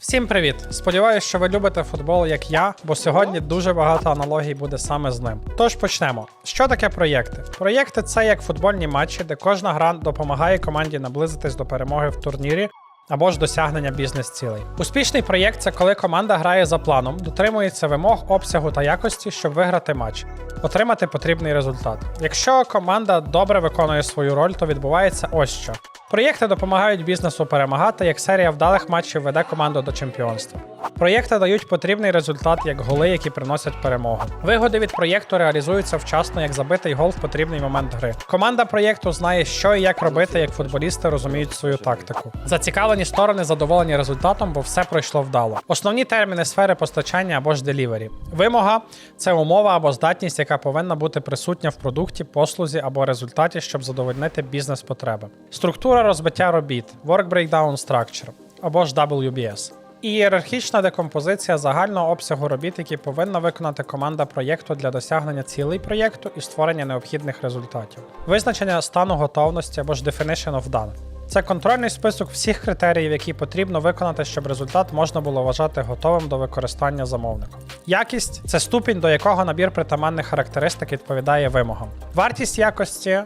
Всім привіт! Сподіваюсь, що ви любите футбол як я, бо сьогодні дуже багато аналогій буде саме з ним. Тож почнемо. Що таке проєкти? Проєкти це як футбольні матчі, де кожна гра допомагає команді наблизитись до перемоги в турнірі. Або ж досягнення бізнес-цілей. Успішний проєкт це коли команда грає за планом, дотримується вимог, обсягу та якості, щоб виграти матч, отримати потрібний результат. Якщо команда добре виконує свою роль, то відбувається ось що. Проєкти допомагають бізнесу перемагати, як серія вдалих матчів веде команду до чемпіонства. Проєкти дають потрібний результат як голи, які приносять перемогу. Вигоди від проєкту реалізуються вчасно, як забитий гол в потрібний момент гри. Команда проєкту знає, що і як робити, як футболісти розуміють свою тактику. Зацікавлені сторони задоволені результатом, бо все пройшло вдало. Основні терміни сфери постачання або ж делівері. Вимога це умова або здатність, яка повинна бути присутня в продукті, послузі або результаті, щоб задовольнити бізнес-потреби. Структура розбиття робіт, Work Breakdown Structure або ж WBS. І ієрархічна декомпозиція загального обсягу робіт, які повинна виконати команда проєкту для досягнення цілей проєкту і створення необхідних результатів. Визначення стану готовності або ж Definition of Done. Це контрольний список всіх критеріїв, які потрібно виконати, щоб результат можна було вважати готовим до використання замовником. Якість це ступінь, до якого набір притаманних характеристик відповідає вимогам. Вартість якості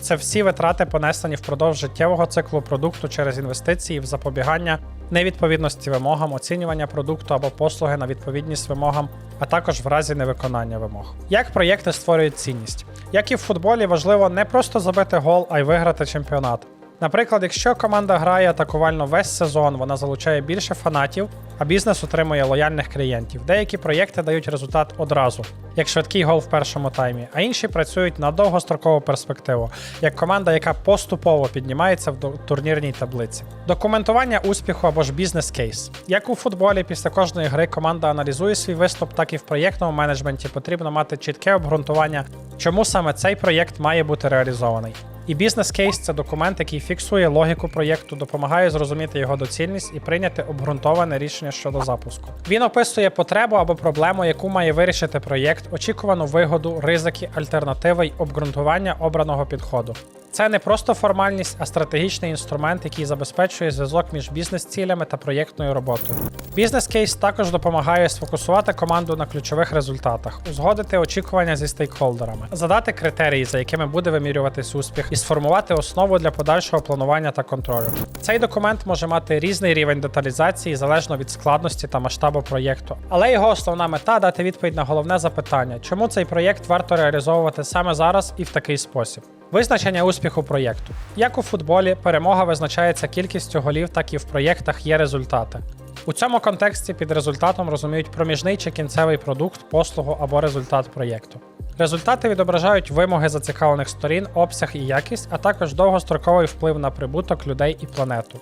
це всі витрати, понесені впродовж життєвого циклу продукту через інвестиції в запобігання невідповідності вимогам, оцінювання продукту або послуги на відповідність вимогам, а також в разі невиконання вимог. Як проєкти створюють цінність? Як і в футболі, важливо не просто забити гол, а й виграти чемпіонат. Наприклад, якщо команда грає атакувально весь сезон, вона залучає більше фанатів, а бізнес отримує лояльних клієнтів. Деякі проєкти дають результат одразу, як швидкий гол в першому таймі, а інші працюють на довгострокову перспективу, як команда, яка поступово піднімається в турнірній таблиці. Документування успіху або ж бізнес-кейс. Як у футболі, після кожної гри команда аналізує свій виступ, так і в проєктному менеджменті потрібно мати чітке обґрунтування, чому саме цей проєкт має бути реалізований. І бізнес-кейс це документ, який фіксує логіку проєкту, допомагає зрозуміти його доцільність і прийняти обґрунтоване рішення щодо запуску. Він описує потребу або проблему, яку має вирішити проєкт, очікувану вигоду, ризики, альтернативи й обґрунтування обраного підходу. Це не просто формальність, а стратегічний інструмент, який забезпечує зв'язок між бізнес-цілями та проєктною роботою. Бізнес-кейс також допомагає сфокусувати команду на ключових результатах, узгодити очікування зі стейкхолдерами, задати критерії, за якими буде вимірюватись успіх, і сформувати основу для подальшого планування та контролю. Цей документ може мати різний рівень деталізації залежно від складності та масштабу проєкту, але його основна мета дати відповідь на головне запитання, чому цей проєкт варто реалізовувати саме зараз і в такий спосіб. Визначення успіху проєкту. Як у футболі, перемога визначається кількістю голів, так і в проєктах є результати. У цьому контексті під результатом розуміють проміжний чи кінцевий продукт, послугу або результат проєкту. Результати відображають вимоги зацікавлених сторін, обсяг і якість, а також довгостроковий вплив на прибуток людей і планету.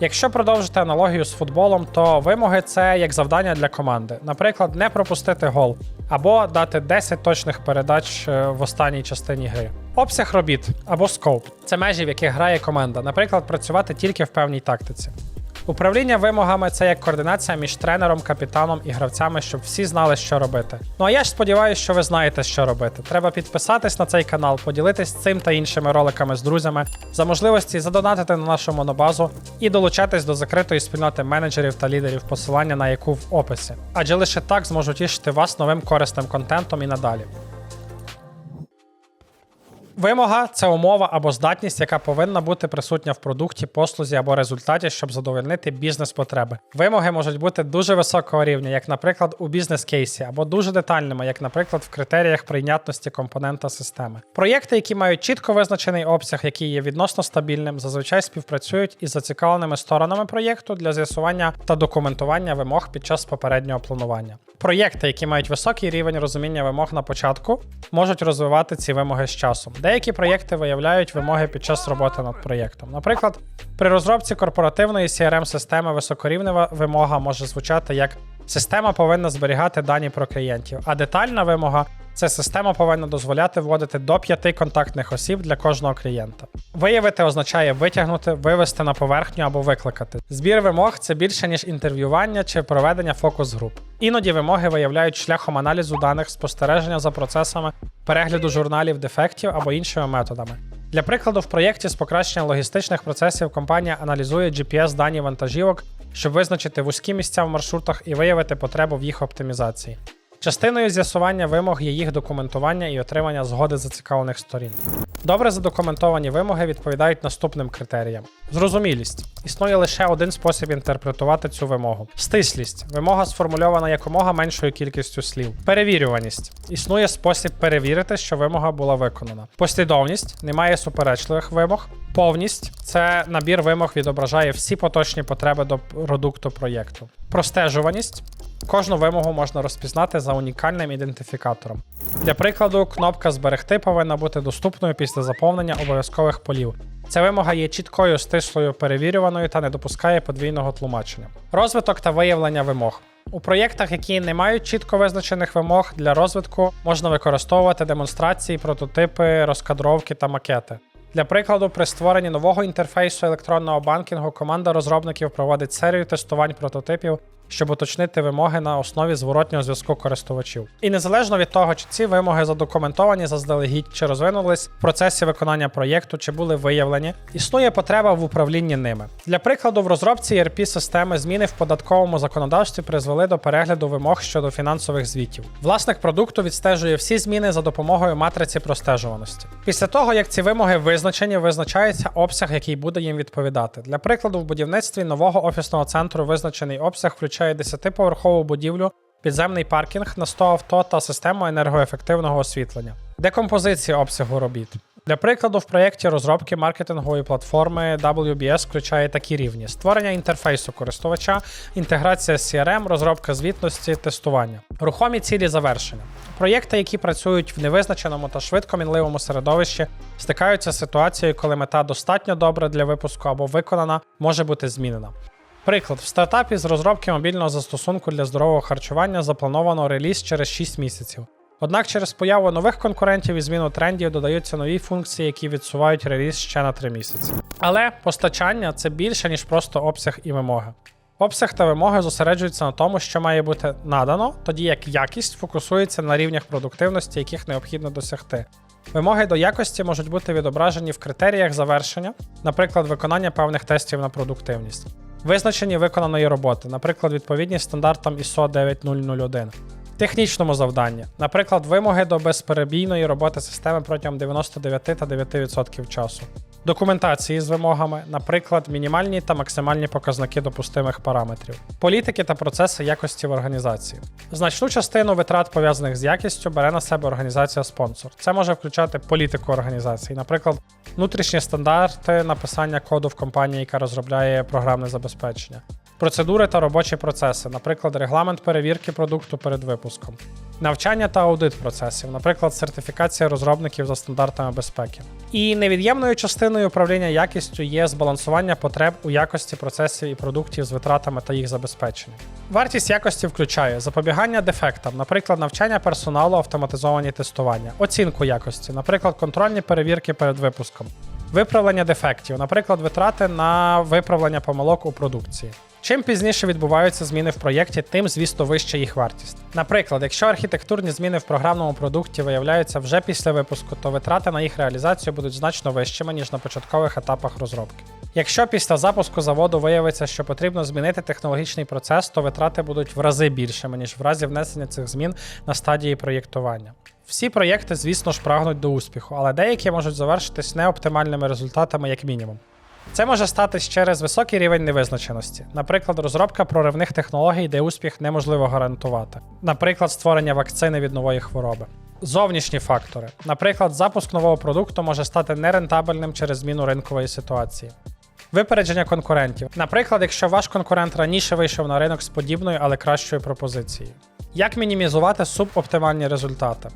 Якщо продовжити аналогію з футболом, то вимоги це як завдання для команди. Наприклад, не пропустити гол або дати 10 точних передач е, в останній частині гри. Обсяг робіт або скоп це межі, в яких грає команда, наприклад, працювати тільки в певній тактиці. Управління вимогами це як координація між тренером, капітаном і гравцями, щоб всі знали, що робити. Ну а я ж сподіваюся, що ви знаєте, що робити. Треба підписатись на цей канал, поділитись цим та іншими роликами з друзями, за можливості задонатити на нашу монобазу і долучатись до закритої спільноти менеджерів та лідерів, посилання на яку в описі. Адже лише так зможу тішити вас новим корисним контентом і надалі. Вимога це умова або здатність, яка повинна бути присутня в продукті, послузі або результаті, щоб задовольнити бізнес-потреби. Вимоги можуть бути дуже високого рівня, як, наприклад, у бізнес-кейсі, або дуже детальними, як, наприклад, в критеріях прийнятності компонента системи. Проєкти, які мають чітко визначений обсяг, який є відносно стабільним, зазвичай співпрацюють із зацікавленими сторонами проєкту для з'ясування та документування вимог під час попереднього планування. Проєкти, які мають високий рівень розуміння вимог на початку, можуть розвивати ці вимоги з часом. Деякі проєкти виявляють вимоги під час роботи над проєктом. Наприклад, при розробці корпоративної CRM-системи високорівнева вимога може звучати як система повинна зберігати дані про клієнтів, а детальна вимога це система повинна дозволяти вводити до п'яти контактних осіб для кожного клієнта. Виявити означає витягнути, вивести на поверхню або викликати. Збір вимог це більше ніж інтерв'ювання чи проведення фокус-груп. Іноді вимоги виявляють шляхом аналізу даних, спостереження за процесами, перегляду журналів дефектів або іншими методами. Для прикладу, в проєкті з покращення логістичних процесів компанія аналізує GPS-дані вантажівок щоб визначити вузькі місця в маршрутах і виявити потребу в їх оптимізації. Частиною з'ясування вимог є їх документування і отримання згоди зацікавлених сторін. Добре задокументовані вимоги відповідають наступним критеріям: зрозумілість. Існує лише один спосіб інтерпретувати цю вимогу. Стислість. Вимога сформульована якомога меншою кількістю слів. Перевірюваність. Існує спосіб перевірити, що вимога була виконана. Послідовність немає суперечливих вимог. Повність це набір вимог відображає всі поточні потреби до продукту проєкту. Простежуваність Кожну вимогу можна розпізнати за унікальним ідентифікатором. Для прикладу, кнопка Зберегти повинна бути доступною після заповнення обов'язкових полів. Ця вимога є чіткою, стислою, перевірюваною та не допускає подвійного тлумачення. Розвиток та виявлення вимог. У проєктах, які не мають чітко визначених вимог для розвитку, можна використовувати демонстрації, прототипи, розкадровки та макети. Для прикладу, при створенні нового інтерфейсу електронного банкінгу команда розробників проводить серію тестувань прототипів, щоб уточнити вимоги на основі зворотнього зв'язку користувачів. І незалежно від того, чи ці вимоги задокументовані заздалегідь, чи розвинулись в процесі виконання проєкту, чи були виявлені, існує потреба в управлінні ними. Для прикладу, в розробці erp системи зміни в податковому законодавстві призвели до перегляду вимог щодо фінансових звітів. Власник продукту відстежує всі зміни за допомогою матриці простежуваності. Після того, як ці вимоги визначені, визначається обсяг, який буде їм відповідати. Для прикладу, в будівництві нового офісного центру визначений обсяг включає 10-поверхову будівлю, підземний паркінг на 100 авто та систему енергоефективного освітлення. Декомпозиція обсягу робіт. Для прикладу, в проєкті розробки маркетингової платформи WBS включає такі рівні: створення інтерфейсу користувача, інтеграція з CRM, розробка звітності, тестування, рухомі цілі завершення. Проєкти, які працюють в невизначеному та швидко мінливому середовищі, стикаються з ситуацією, коли мета достатньо добра для випуску або виконана, може бути змінена. Приклад, в стартапі з розробки мобільного застосунку для здорового харчування заплановано реліз через 6 місяців. Однак через появу нових конкурентів і зміну трендів додаються нові функції, які відсувають реліз ще на 3 місяці. Але постачання це більше, ніж просто обсяг і вимоги. Обсяг та вимоги зосереджуються на тому, що має бути надано, тоді як якість фокусується на рівнях продуктивності, яких необхідно досягти. Вимоги до якості можуть бути відображені в критеріях завершення, наприклад, виконання певних тестів на продуктивність, визначені виконаної роботи, наприклад, відповідність стандартам ISO 9001, технічному завданні, наприклад, вимоги до безперебійної роботи системи протягом 99 та 9% часу. Документації з вимогами, наприклад, мінімальні та максимальні показники допустимих параметрів, політики та процеси якості в організації. Значну частину витрат пов'язаних з якістю бере на себе організація спонсор. Це може включати політику організації, наприклад, внутрішні стандарти написання коду в компанії, яка розробляє програмне забезпечення, процедури та робочі процеси, наприклад, регламент перевірки продукту перед випуском, навчання та аудит процесів, наприклад, сертифікація розробників за стандартами безпеки. І невід'ємною частиною управління якістю є збалансування потреб у якості процесів і продуктів з витратами та їх забезпечення. Вартість якості включає запобігання дефектам, наприклад, навчання персоналу, автоматизовані тестування, оцінку якості, наприклад, контрольні перевірки перед випуском. Виправлення дефектів, наприклад, витрати на виправлення помилок у продукції. Чим пізніше відбуваються зміни в проєкті, тим, звісно, вища їх вартість. Наприклад, якщо архітектурні зміни в програмному продукті виявляються вже після випуску, то витрати на їх реалізацію будуть значно вищими, ніж на початкових етапах розробки. Якщо після запуску заводу виявиться, що потрібно змінити технологічний процес, то витрати будуть в рази більшими, ніж в разі внесення цих змін на стадії проєктування. Всі проєкти, звісно ж, прагнуть до успіху, але деякі можуть завершитись неоптимальними результатами, як мінімум. Це може статись через високий рівень невизначеності, наприклад, розробка проривних технологій, де успіх неможливо гарантувати, наприклад, створення вакцини від нової хвороби. Зовнішні фактори, наприклад, запуск нового продукту може стати нерентабельним через зміну ринкової ситуації. Випередження конкурентів. Наприклад, якщо ваш конкурент раніше вийшов на ринок з подібною, але кращою пропозицією. Як мінімізувати субоптимальні результати?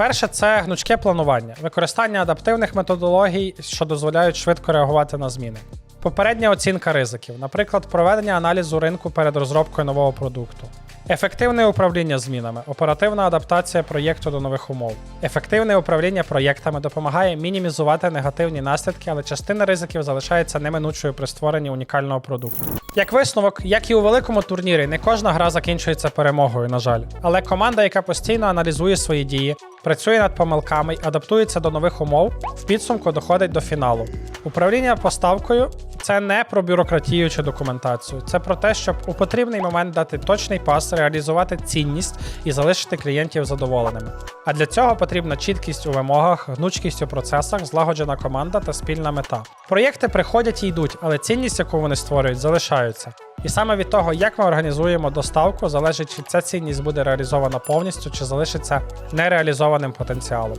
Перше це гнучке планування, використання адаптивних методологій, що дозволяють швидко реагувати на зміни. Попередня оцінка ризиків, наприклад, проведення аналізу ринку перед розробкою нового продукту. Ефективне управління змінами, оперативна адаптація проєкту до нових умов. Ефективне управління проєктами допомагає мінімізувати негативні наслідки, але частина ризиків залишається неминучою при створенні унікального продукту. Як висновок, як і у великому турнірі, не кожна гра закінчується перемогою, на жаль. Але команда, яка постійно аналізує свої дії, працює над помилками, адаптується до нових умов, в підсумку доходить до фіналу. Управління поставкою це не про бюрократію чи документацію, це про те, щоб у потрібний момент дати точний пас, реалізувати цінність і залишити клієнтів задоволеними. А для цього потрібна чіткість у вимогах, гнучкість у процесах, злагоджена команда та спільна мета. Проєкти приходять і йдуть, але цінність, яку вони створюють, залишаються. І саме від того, як ми організуємо доставку, залежить, чи ця цінність буде реалізована повністю, чи залишиться нереалізованим потенціалом.